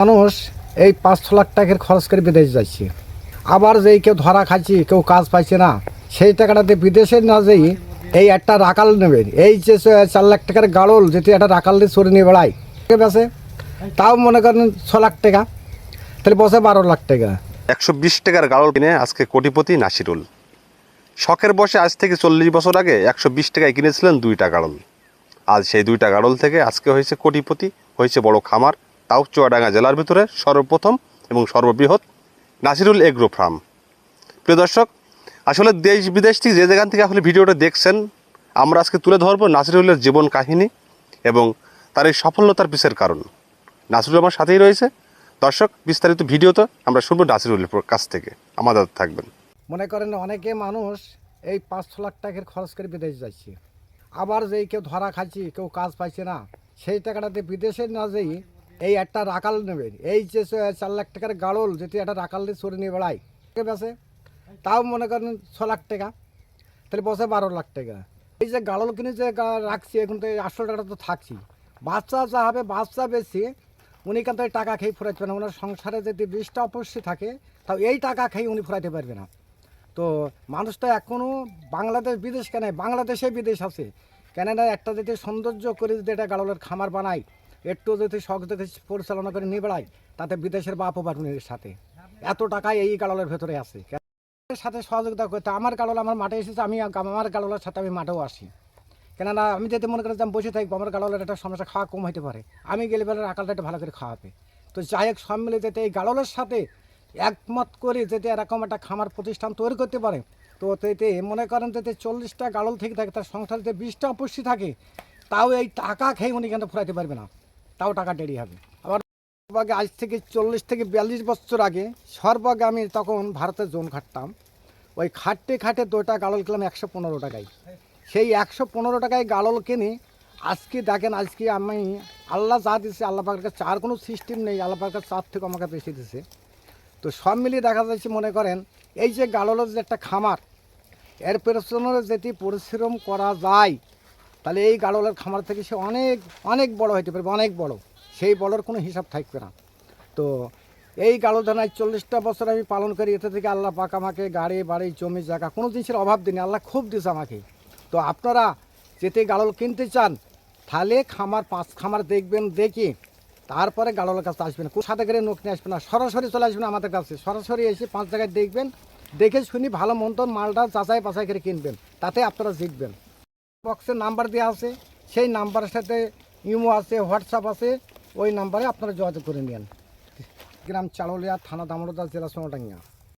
মানুষ এই পাঁচ ছ লাখ টাকার খরচ করে বিদেশ যাচ্ছে আবার যেই কেউ ধরা খাচ্ছি কেউ কাজ পাইছে না, সেই টাকাটাতে বিদেশে না যেই এই একটা রাকাল নেবে। এই যে চার লাখ টাকার গাড়ল যেটি একটা রাকাল দিয়ে চড়ে নিয়ে বেড়ায় বেসে তাও মনে করেন ছ লাখ টাকা, তাহলে বসে বারো লাখ টাকা। একশো বিশ টাকার গাড়ল কিনে আজকে কোটিপতি নাসিরুল। শখের বসে আজ থেকে চল্লিশ বছর আগে একশো বিশ টাকায় কিনেছিলেন দুইটা গাড়ল। আজ সেই দুইটা গাড়ল থেকে আজকে হয়েছে কোটিপতি, হয়েছে বড় খামার। তাও চুয়াডাঙ্গা জেলার ভিতরে সর্বপ্রথম এবং সর্ববৃহৎ নাসিরুল এগ্রো ফার্ম। প্রিয় দর্শক, আসলে দেশ বিদেশ থেকে যে যেখান থেকে আসলে ভিডিওটা দেখছেন, আমরা আজকে তুলে ধরবো নাসিরুলের জীবন কাহিনী এবং তার এই সফলতার পিছের কারণ। নাসিরুল আমার সাথেই রয়েছে। দর্শক, বিস্তারিত ভিডিওতে আমরা শুনব নাসিরুলের কাছ থেকে। আমাদের থাকবেন। মনে করেন অনেকে মানুষ এই পাঁচ ছ লাখ টাকার খরচ করে বিদেশ যাচ্ছে। আবার যেই কেউ ধরা খাচ্ছি, কেউ কাজ পাইছে না। সেই টাকাটাতে বিদেশে না যেই এই একটা রাকাল নেবে। এই যে চার লাখ টাকার গাড়ল যদি একটা রাকাল দিয়ে চড়ে নিয়ে বেড়ায় বেসে তাও মনে করেন ছ লাখ টাকা, তাহলে বসে বারো লাখ টাকা। এই যে গাড়ল কিনে যে রাখছি, এখন তো এই আটশো টাকা তো থাকছি। বাচ্চা যা হবে, বাচ্চা বেশি, উনি কিন্তু এই টাকা খেয়ে ফুরাইতে পারে না। ওনার সংসারে যদি বিশটা অবশ্যই থাকে, তাও এই টাকা খেয়ে উনি ফুরাইতে পারবে না। তো মানুষ তো এখনও বাংলাদেশ বিদেশ কেন? বাংলাদেশে বিদেশ আছে। কেননা একটা যদি সৌন্দর্য করে যদি এটা গাড়লের খামার বানায় একটু যদি শখ যদি পরিচালনা করে নিয়ে বেড়ায়, তাতে বিদেশের পারবেন এর সাথে। এত টাকাই এই গাড়লের ভেতরে আছে। সাথে সহযোগিতা করতে আমার গাড়ল আমার মাঠে এসেছে, আমি আমার গাড়লের সাথে আমি মাঠেও আসি। কেননা আমি যদি মনে করি আমি বসে থাকব, আমার গাড়লের একটা সমস্যা খাওয়া কম হতে পারে। আমি গেলে বেলার আকালটা একটু ভালো করে খাওয়াবে। তো যাই হোক, সব মিলে যেতে এই গাড়লের সাথে একমত করে যদি এরকম একটা খামার প্রতিষ্ঠান তৈরি করতে পারে, তো এতে মনে করেন যাতে চল্লিশটা গাড়ল থেকে থাকে, তার সংসারে যে বিশটা অপুষ্টি থাকে, তাও এই টাকা খেয়ে উনি কিন্তু ফুরাইতে পারবে না। তাও টাকা দেরি হবে। আবার সর্বাগে আজ থেকে চল্লিশ থেকে বিয়াল্লিশ বছর আগে সর্বাগে আমি তখন ভারতের জোন খাটতাম। ওই খাটতে খাটে দুটা গাড়ল কিনলাম একশো পনেরো টাকায়। সেই একশো পনেরো টাকায় গাড়ল কিনে আজকে দেখেন, আজকে আমি আল্লাহ যা দিছে, আল্লাহ পাকের কাছে চার কোনো সিস্টেম নেই, আল্লাহ পাকের চার থেকে আমাকে বেশি দিছে। তো সব মিলিয়ে দেখা যাচ্ছে, মনে করেন, এই যে গাড়লের যে একটা খামার, এর পেছনে যেটি পরিশ্রম করা যায় তাহলে এই গাড়লের খামার থেকে সে অনেক অনেক বড় হতে পারবে, অনেক বড়। সেই বড়র কোনো হিসাব থাকবে না। তো এই গাড়ল ধানায় চল্লিশটা বছর আমি পালন করি, এতে থেকে আল্লাহ পাক আমাকে গাড়ি, বাড়ি, জমি, জায়গা, কোনো জিনিসের অভাব দিনি আল্লাহ খুব দিছে আমাকে। তো আপনারা যেতে গাড়ল কিনতে চান, তাহলে খামার পাঁচ, খামার দেখবেন, দেখে। তারপরে গাড়লের কাছে আসবেন। কোনো সাথে করে নোক নিয়ে আসবেন না, সরাসরি চলে আসবেন আমাদের কাছে। সরাসরি এসে পাঁচ জায়গায় দেখবেন, দেখে শুনি ভালো মন্দ মালটা যাচাই বাছাই করে কিনবেন। তাতে আপনারা জিতবেন। বক্সের নাম্বার দেওয়া আছে, সেই নাম্বারের সাথে ইমো আছে, হোয়াটসঅ্যাপ আছে, ওই নাম্বারে আপনারা যোগাযোগ করে নেন গ্রাম চাললিয়া থানা দামোদা জেলা সোনাটাঙ্গা